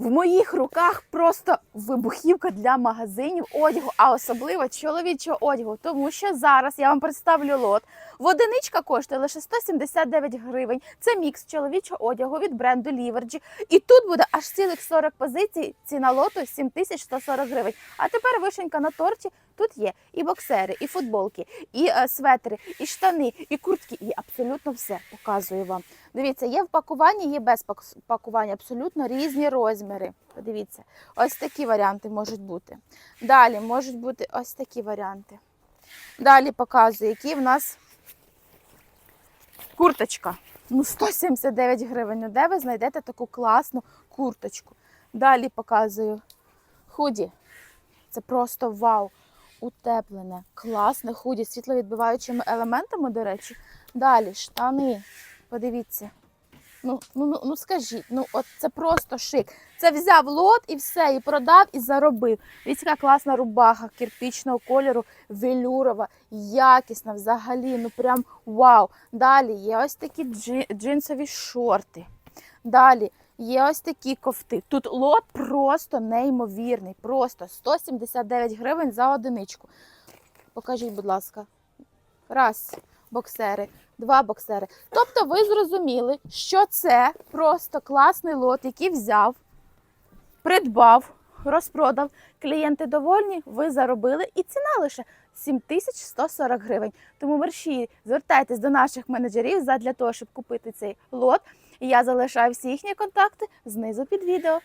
В моїх руках просто вибухівка для магазинів одягу, а особливо чоловічого одягу. Тому що зараз я вам представлю лот. Водиничка коштує лише 179 гривень. Це мікс чоловічого одягу від бренду Ліверджі. І тут буде аж цілих 40 позицій. Ціна лоту 7140 гривень. А тепер вишенька на торті. Тут є і боксери, і футболки, і е, светри, і штани, і куртки, і абсолютно все показую вам. Дивіться, є в пакуванні, є без пакування, абсолютно різні розміри. Подивіться, ось такі варіанти можуть бути. Далі можуть бути ось такі варіанти. Далі показую, які в нас курточка. Ну, 179 гривень. Де ви знайдете таку класну курточку? Далі показую худі. Це просто вау. Утеплене, класне худі світловідбиваючими елементами, до речі. Далі штани. Подивіться. Ну, ну, ну, ну скажіть, ну от це просто шик. Це взяв лот і все, і продав, і заробив. Дивіться, яка класна рубаха кирпічного кольору, велюрова, якісна взагалі. Ну прям вау. Далі є ось такі джи- джинсові шорти. Далі є ось такі кофти. Тут лот просто неймовірний. Просто 179 гривень за одиничку. Покажіть, будь ласка. Раз, боксери, два боксери. Тобто ви зрозуміли, що це просто класний лот, який взяв, придбав, розпродав. Клієнти довольні, ви заробили, і ціна лише 7140 гривень. Тому мерші звертайтесь до наших менеджерів задля того, щоб купити цей лот. Я залишаю всі їхні контакти знизу під відео.